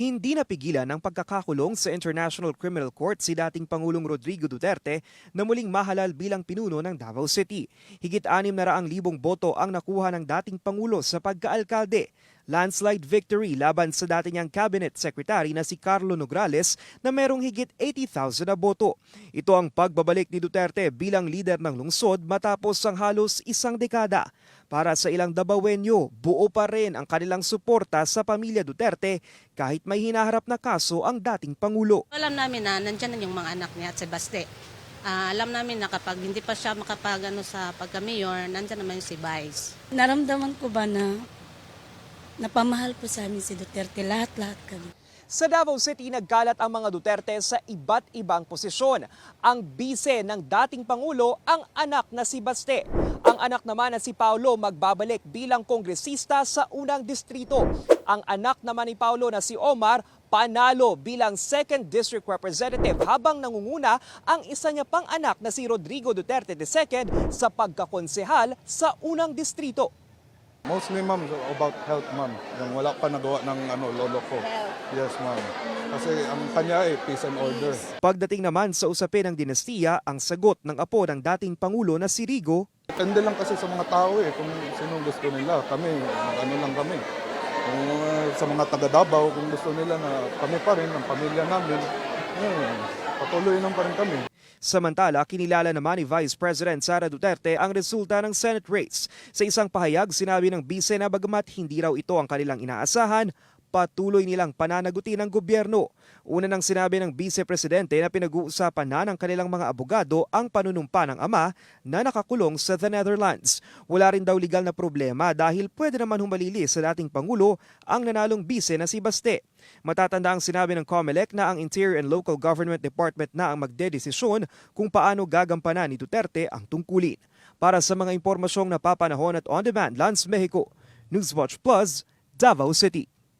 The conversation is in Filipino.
hindi napigilan ng pagkakakulong sa International Criminal Court si dating Pangulong Rodrigo Duterte na muling mahalal bilang pinuno ng Davao City. Higit anim na raang libong boto ang nakuha ng dating Pangulo sa pagkaalkalde. Landslide victory laban sa dati niyang cabinet secretary na si Carlo Nograles na merong higit 80,000 na boto. Ito ang pagbabalik ni Duterte bilang leader ng lungsod matapos ang halos isang dekada. Para sa ilang Dabawenyo, buo pa rin ang kanilang suporta sa pamilya Duterte kahit may hinaharap na kaso ang dating Pangulo. Alam namin na nandyan na yung mga anak niya at si Baste. Ah, alam namin na kapag hindi pa siya makapag ano, sa pagka-mayor, nandyan naman yung si Vice. Naramdaman ko ba na napamahal po sa amin si Duterte, lahat-lahat kami. Sa Davao City, nagkalat ang mga Duterte sa iba't ibang posisyon. Ang bise ng dating Pangulo, ang anak na si Baste. Ang anak naman na si Paulo magbabalik bilang kongresista sa unang distrito. Ang anak naman ni Paulo na si Omar, panalo bilang 2nd District Representative habang nangunguna ang isa niya pang anak na si Rodrigo Duterte II sa pagkakonsehal sa unang distrito. Mostly, ma'am, about health, ma'am. Yung wala pa nagawa ng ano, lolo ko. Yes, ma'am. Kasi ang kanya eh, peace and order. Pagdating naman sa usapin ng dinastiya, ang sagot ng apo ng dating Pangulo na si Rigo, Depende lang kasi sa mga tao eh, kung sino gusto nila. Kami, ano lang kami. Kung uh, sa mga taga Davao, kung gusto nila na kami pa rin, ang pamilya namin, eh, patuloy lang pa rin kami. Samantala, kinilala naman ni Vice President Sara Duterte ang resulta ng Senate race. Sa isang pahayag, sinabi ng bise na bagamat hindi raw ito ang kanilang inaasahan, patuloy nilang pananagutin ng gobyerno. Una nang sinabi ng Vice Presidente na pinag-uusapan na ng kanilang mga abogado ang panunumpa ng ama na nakakulong sa the Netherlands. Wala rin daw legal na problema dahil pwede naman humalili sa dating Pangulo ang nanalong bise na si Baste. Matatanda ang sinabi ng COMELEC na ang Interior and Local Government Department na ang magdedesisyon kung paano gagampanan ni Duterte ang tungkulin. Para sa mga impormasyong napapanahon at on-demand, Lance Mexico, Newswatch Plus, Davao City.